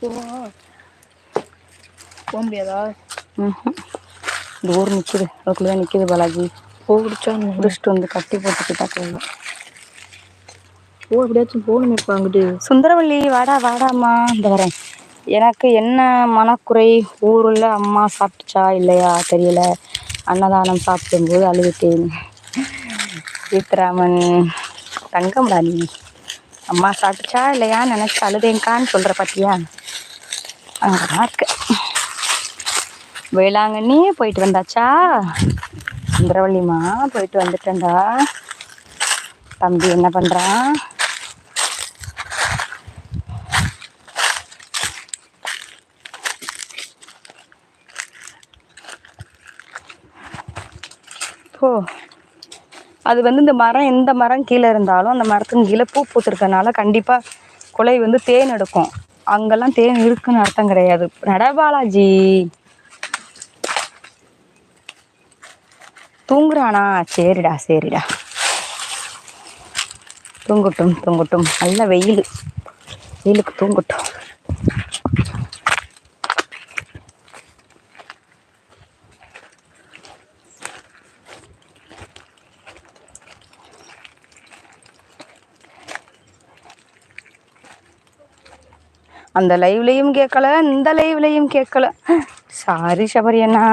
போக முடியாதா? ஊர் நிற்கிது அதுக்குள்ளே தான் நிற்கிது பாலாஜி. போடிச்சா முடிச்சுட்டு வந்து கட்டி போட்டுக்கிட்டா போதும். ஓ எப்படியாச்சும் போகணுமே இப்போ அங்கிட்டு. சுந்தரவள்ளி வாடா வாடாம்மா. இந்த வரேன். எனக்கு என்ன மனக்குறை? ஊருள்ள அம்மா சாப்பிட்டுச்சா? இல்லையா? தெரியல. அன்னதானம் சாப்பிடும்போது அழுதுட்டேன். சீத்ராமன் தங்கம்டா நீ அம்மா சாப்பிட்டுச்சா? இல்லையா நினச்சி அழுதேங்கான்னு சொல்கிற பார்த்தியா பார்க்க இருக்கு வேளாங்கண்ணி போயிட்டு வந்தாச்சா? சுந்தரவள்ளிம்மா போயிட்டு வந்துட்டேன்டா. தம்பி என்ன பண்ணுறான் ஓ அது வந்து இந்த மரம் எந்த மரம் கீழே இருந்தாலும் அந்த மரத்துக்கு கீழே பூ பூத்துருக்கனால கண்டிப்பாக குலை வந்து தேன் எடுக்கும். அங்கெல்லாம் தேன் இருக்குன்னு அர்த்தம் கிடையாது. நடபாலாஜி தூங்குறானா? சரிடா சரிடா. தூங்கட்டும் தூங்கட்டும். நல்ல வெயில். வெயிலுக்கு தூங்கட்டும். அந்த லைவ்லையும் கேட்கல இந்த லைவ்லையும் கேட்கல சாரி சபரி அண்ணா.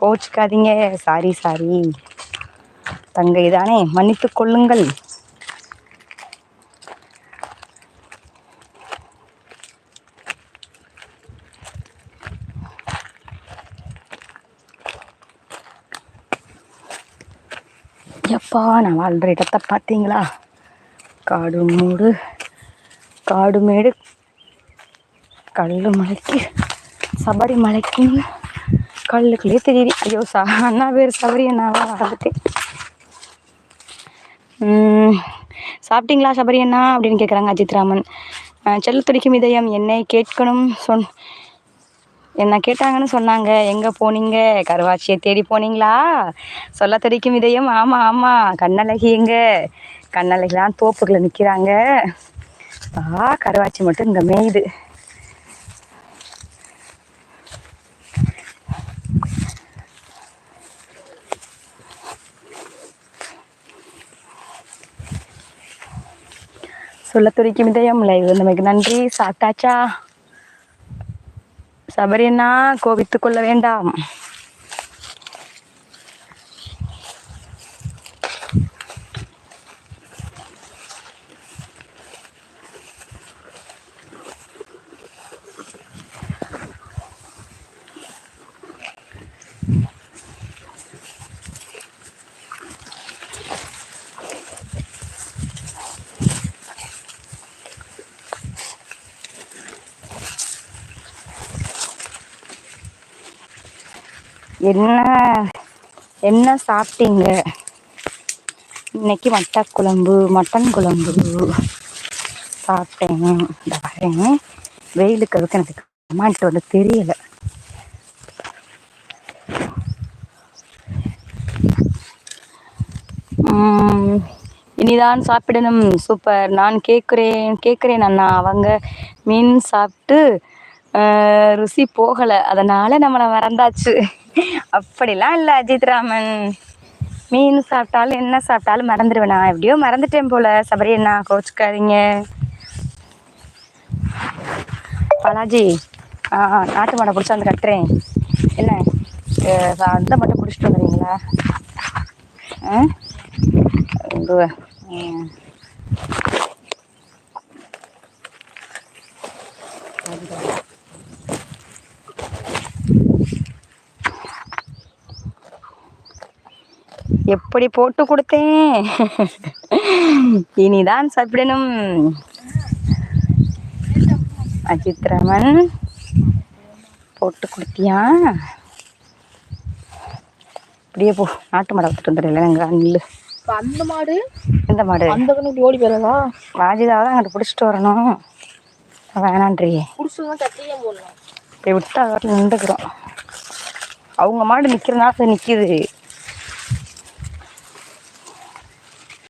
கோச்சிக்காதீங்க. சாரி சாரி தங்கை தானே மன்னித்துக் கொள்ளுங்கள். எப்பா நான் வாழ்கிற இடத்த பார்த்தீங்களா? காடு மூடு. காடு மேடு கல்லு மலைக்கு சபரி மலைக்கு கல்லுக்குள்ளே தெரியுது. ஐயோ சா அண்ணா பேர் சபரி அண்ணாவா வந்துட்டேன் சாப்பிட்டீங்களா சபரி அண்ணா? அப்படின்னு கேட்குறாங்க அஜித் ராமன். செல்ல துடிக்கும் இதயம் என்னை கேட்கணும் சொன் என்ன கேட்டாங்கன்னு சொன்னாங்க. எங்கே போனீங்க? கருவாச்சியை தேடி போனீங்களா? சொல்ல துடிக்கும் இதயம் ஆமாம் ஆமாம் கண்ணழகி எங்க? கண்ணழகிலாம் தோப்புக்குள்ள நிற்கிறாங்க ஆ கருவாச்சி மட்டும் இங்கே மேயுது. சொல்ல துடிக்கும் இதயம் லைவ் நமக்கு நன்றி சாப்பிட்டாச்சா? சபரினா கோவித்துக் கொள்ள வேண்டாம். என்ன என்ன சாப்பிட்டீங்க? இன்னைக்கு மட்டா குழம்பு மட்டன் குழம்பு சாப்பிட்டேன் இந்த வரேன் வெயிலுக்கு அதுக்கு எனக்கு அம்மான்ட்டு வந்து தெரியல. இனிதான் சாப்பிடணும். சூப்பர். நான் கேட்குறேன் கேட்குறேன் அண்ணா. அவங்க மீன் சாப்பிட்டு ருசி போகலை. அதனால் நம்மளை மறந்தாச்சு. அப்படிலாம் இல்லை அஜித் ராமன். மீன் சாப்பிட்டாலும் என்ன சாப்பிட்டாலும் மறந்துடுவேன் நான் எப்படியோ மறந்துட்டேன் போல. சபரி அண்ணா கோச்சுக்காதீங்க. பாலாஜி ஆ நாட்டு மாடை பிடிச்சி வந்து கட்டுறேன். என்ன? அந்த மட்டும் பிடிச்சிட்டு வந்துடுறீங்களா? ஆ? எப்படி போட்டு கொடுத்தேன்? இனிதான் சாப்பிடணும். அஜித் ரமன் போட்டு கொடுத்தியா? அப்படியே போ நாட்டு மாடை விட்டுட்டு வந்துடுறேன். அங்கே நில்லு. அந்த மாடு? இந்த மாடு? அந்த கண்ணு ஓடி போயிடாதா ராஜிதாவை தான் அங்கிட்டு பிடிச்சிட்டு வரணும். வேணான்றியே புடிச்சுதான் சட்டையே போடலாம் போய் விட்டு அதை நின்றுக்கிறோம். அவங்க மாடு நிற்கிறனால நிற்கிது